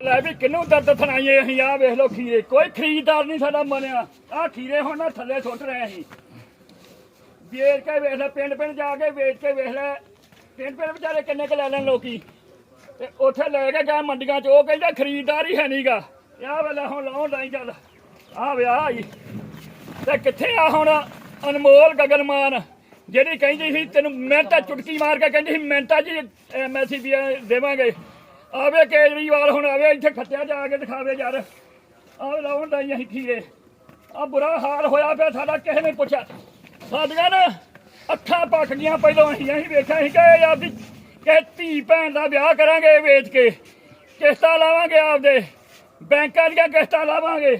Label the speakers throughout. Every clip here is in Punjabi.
Speaker 1: ਲੈ ਵੀ ਕਿੰਨੂੰ ਦਰਦ ਸੁਣਾਈਏ ਅਸੀਂ ਆ ਵੇਖ ਲੋ ਖੀਰੇ। ਕੋਈ ਖਰੀਦਦਾਰ ਨਹੀਂ ਸਾਡਾ ਮੰਨਿਆ। ਆ ਖੀਰੇ ਹੁਣ ਨਾ ਥੱਲੇ ਸੁੱਟ ਰਹੇ ਅਸੀਂ। ਵੇਚ ਕੇ ਵੇਖ ਲੈ, ਪਿੰਡ ਪਿੰਡ ਜਾ ਕੇ ਵੇਚ ਕੇ ਵੇਖ ਲੈ। ਪਿੰਡ ਪਿੰਡ ਵਿਚਾਰੇ ਕਿੰਨੇ ਕੁ ਲੈ ਲੈਣ ਲੋਕੀ। ਤੇ ਉੱਥੇ ਲੈ ਕੇ ਗਏ ਮੰਡੀਆਂ 'ਚ, ਉਹ ਕਹਿੰਦਾ ਖਰੀਦਦਾਰ ਹੀ ਹੈ ਨਹੀਂਗਾ ਆ ਵੇਲੇ ਹੁਣ ਲਾਉਣ ਲਾਈ ਚੱਲ। ਆ ਵਿਆਹ ਆਈ। ਤੇ ਕਿੱਥੇ ਆ ਹੁਣ ਅਨਮੋਲ ਗਗਨਮਾਨ, ਜਿਹੜੀ ਕਹਿੰਦੀ ਸੀ, ਤੈਨੂੰ ਮਿੰਟਾਂ ਚੁਟਕੀ ਮਾਰ ਕੇ ਕਹਿੰਦੀ ਸੀ, ਮਿੰਟਾਂ ਜੀ ਐਮਐਸਸੀ ਦੇਵਾਂਗੇ। ਆਵੇ ਕੇਜਰੀਵਾਲ ਹੁਣ ਆਵੇ, ਇੱਥੇ ਖੱਤਿਆ ਜਾ ਕੇ ਦਿਖਾਵੇ ਯਾਰ। ਆਹ ਲਾਉਣ ਦਾ ਅਸੀਂ ਖੀਰੇ। ਆ ਬੁਰਾ ਹਾਲ ਹੋਇਆ ਪਿਆ ਸਾਡਾ, ਕਿਸੇ ਨੇ ਪੁੱਛਿਆ ਸਾਡੀਆਂ ਨਾ ਅੱਖਾਂ ਪੱਕ ਗਈਆਂ ਪਹਿਲਾਂ ਅਸੀਂ ਅਸੀਂ ਵੇਖਿਆ ਸੀ ਕਿ ਆਪਦੀ ਕਿ ਧੀ ਭੈਣ ਦਾ ਵਿਆਹ ਕਰਾਂਗੇ ਵੇਚ ਕੇ। ਕਿਸ਼ਤਾਂ ਲਾਵਾਂਗੇ ਆਪਦੇ। ਬੈਂਕਾਂ ਦੀਆਂ ਕਿਸ਼ਤਾਂ ਲਾਵਾਂਗੇ।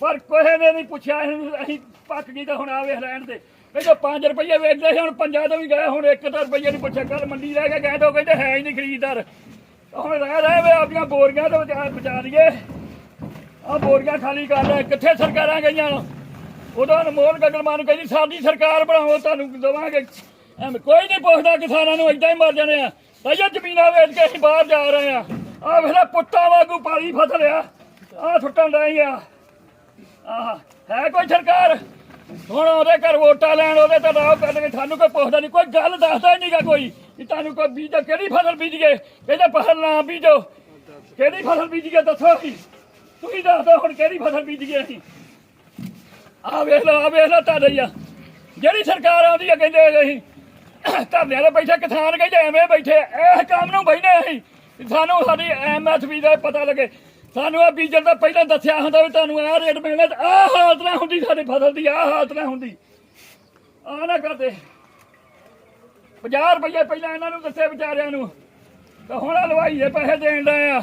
Speaker 1: ਪਰ ਕੋਈ ਨੇ ਨਹੀਂ ਪੁੱਛਿਆ, ਅਸੀਂ ਪੱਕ ਗਈ ਤਾਂ ਹੁਣ ਆ ਵੇਖ ਲੈਣ ਦੇ। ਪਹਿਲਾਂ 5 ਰੁਪਏ ਵੇਚਦੇ ਸੀ, ਹੁਣ ਪੰਜਾਂ ਤੋਂ ਵੀ ਗਏ, ਹੁਣ 1 ਰੁਪਏ ਨਹੀਂ ਪੁੱਛਿਆ। ਕੱਲ ਮੰਡੀ ਲੈ ਕੇ ਗਏ ਤਾਂ ਕਹਿੰਦੇ ਹੈ ਹੀ ਨਹੀਂ ਖਰੀਦਦਾਰ। ਹੁਣ ਰਹਿ ਰਹੇ ਵੇ ਆਪਣੀਆਂ ਬੋਰੀਆਂ ਤੋਂ ਬਚਾ ਬਚਾ ਲਈਏ। ਆ ਬੋਰੀਆਂ ਖਾਲੀ ਕਰ ਲੈ, ਕਿੱਥੇ ਸਰਕਾਰਾਂ ਗਈਆਂ? ਉਦੋਂ ਅਨਮੋਲ ਗਗਨਮਾਨ ਨੂੰ ਕਹਿੰਦੀ, ਸਾਡੀ ਸਰਕਾਰ ਬਣਾਓ, ਤੁਹਾਨੂੰ ਦਵਾਂਗੇ। ਐਵੇਂ ਕੋਈ ਨਹੀਂ ਪੁੱਛਦਾ, ਕਿਸਾਨਾਂ ਨੂੰ ਏਦਾਂ ਹੀ ਮਰ ਜਾਣੇ ਆ। ਭਾਈਆ, ਜ਼ਮੀਨਾਂ ਵੇਚ ਕੇ ਅਸੀਂ ਬਾਹਰ ਜਾ ਰਹੇ ਆ। ਆ ਵੇਲਾ ਪੁੱਤਾਂ ਵਾਂਗੂ ਪਾਲੀ ਫਸਲ ਆ ਆ ਛੁੱਟਣ ਰਹੀ ਆ। ਆਹ, ਹੈ ਕੋਈ ਸਰਕਾਰ? ਹੁਣ ਉਹਦੇ ਘਰ ਵੋਟਾਂ ਲੈਣ, ਉਹਦੇ ਤਾਂ ਰਾਹ ਕਰਨਗੇ ਸਾਨੂੰ ਕੋਈ ਪੁੱਛਦਾ ਨਹੀਂ, ਕੋਈ ਗੱਲ ਦੱਸਦਾ ਹੀ ਨਹੀਂਗਾ ਕੋਈ। ਕਿ ਤੁਹਾਨੂੰ ਕੋਈ ਬੀਜ ਕਿਹੜੀ ਫਸਲ ਬੀਜੀਏ? ਕਹਿੰਦੇ ਫਸਲ ਨਾ ਬੀਜੋ। ਕਿਹੜੀ ਫਸਲ ਬੀਜੀਏ ਦੱਸੋ ਅਸੀਂ ਤੁਸੀਂ ਦੱਸ ਦਿਓ ਹੁਣ ਕਿਹੜੀ ਫਸਲ ਬੀਜੀਏ ਅਸੀਂ। ਆ ਵੇਖ ਲਓ ਆ ਵੇਖ ਲਓ ਤੁਹਾਡੇ ਆ। ਜਿਹੜੀ ਸਰਕਾਰ ਆਉਂਦੀ ਆ ਕਹਿੰਦੇ ਅਸੀਂ ਧਰਨਿਆਂ ਦੇ ਬੈਠੇ ਕਿਸਾਨ ਕਹਿੰਦੇ ਐਵੇਂ ਬੈਠੇ ਇਹ ਕੰਮ ਨੂੰ ਬੈਠੇ ਅਸੀਂ। ਸਾਨੂੰ ਸਾਡੀ ਐਮਐਸਪੀ ਦਾ ਪਤਾ ਲੱਗੇ। ਸਾਨੂੰ ਆ ਬੀਜਣ ਦਾ ਪਹਿਲਾਂ ਦੱਸਿਆ ਹੁੰਦਾ ਵੀ ਤੁਹਾਨੂੰ ਆਹ ਰੇਟ ਮਿਲਣਾ ਤੇ ਆਹ ਹਾਲਤ ਨਾ ਹੁੰਦੀ ਸਾਡੀ ਫਸਲ ਦੀ, ਆਹ ਹਾਲਤ ਨਾ ਹੁੰਦੀ। ਆ ਨਾ ਕਰਦੇ। 50 ਰੁਪਏ ਪਹਿਲਾਂ ਇਹਨਾਂ ਨੂੰ ਦੱਸੇ ਵਿਚਾਰਿਆਂ ਨੂੰ। ਤੇ ਹੁਣ ਹਲਵਾਈ ਦੇ ਪੈਸੇ ਦੇਣ ਦਾ ਆ।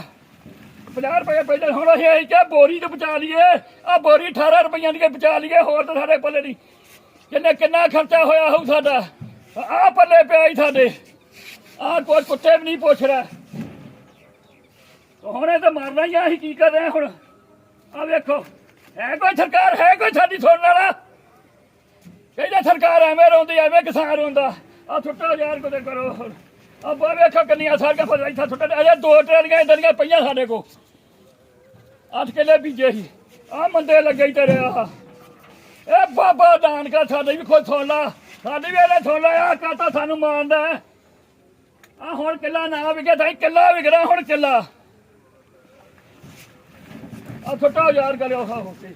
Speaker 1: 50 ਰੁਪਏ ਪਹਿਲਾਂ, ਹੁਣ ਅਸੀਂ ਅਸੀਂ ਕਿਹਾ, ਬੋਰੀ ਤੋਂ ਬਚਾ ਲਈਏ। ਆ ਬੋਰੀ 18 ਰੁਪਈਆਂ ਦੀ ਬਚਾ ਲਈਏ, ਹੋਰ ਤਾਂ ਸਾਡੇ ਪੱਲੇ ਨਹੀਂ। ਕਿੰਨੇ ਕਿੰਨਾ ਖਰਚਾ ਹੋਇਆ ਹੋਊ ਸਾਡਾ ਆ ਪੱਲੇ ਪਿਆ ਹੀ ਸਾਡੇ। ਆ ਕੋਈ ਕੁੱਤੇ ਵੀ ਨਹੀਂ ਪੁੱਛ ਰਿਹਾ। ਹੁਣ ਇਹ ਤਾਂ ਮਰਨਾ ਹੀ ਆ, ਅਸੀਂ ਕੀ ਕਰ ਰਹੇ ਹੁਣ? ਆ ਵੇਖੋ, ਹੈ ਕੋਈ ਸਰਕਾਰ, ਹੈ ਕੋਈ ਸਾਡੀ ਸੁਣਨ ਵਾਲਾ? ਕਹਿੰਦੇ ਸਰਕਾਰ ਐਵੇਂ ਰੋਂਦੀ, ਐਵੇਂ ਕਿਸਾਨ ਰੋਂਦਾ। ਆ ਛੁੱਟੋ ਯਾਰ ਕੋਤੇ ਕਰੋ। ਆ ਬਾ ਵੇਖੋ ਕਿੰਨੀਆਂ ਸਾਰੀਆਂ ਫਸਲਾਂ ਇੱਥੇ ਛੁੱਟਣ ਅਜੇ ਦੋ ਟਰੇਲੀਆਂ ਇਦਾਂ ਦੀਆਂ ਪਈਆਂ ਸਾਡੇ ਕੋ ਅੱਠ ਕਿੱਲੇ ਬੀਜੇ ਸੀ। ਆ ਮੰਦੇ ਲੱਗੇ ਹੀ ਤੇਰੇ ਆ ਇਹ ਬਾਬਾ ਨਾਨਕਾ ਸਾਡੇ ਵੀ ਕੋਈ ਸੁਣ ਲਾ। ਸਾਡੀ ਵੀ ਇਹਨੇ ਸੁਣ ਆ ਕਾਤਾ ਸਾਨੂੰ ਮਾਰਦਾ ਆ ਹੁਣ ਕਿੱਲਾ ਨਾ ਵਿਕੇ ਤਾਂ ਕਿੱਲਾ ਵਿਕਣਾ, ਹੁਣ ਕਿੱਲਾ। ਆ ਛੁੱਟੋ ਯਾਰ ਕਰਿਓ ਹੋ ਕੇ।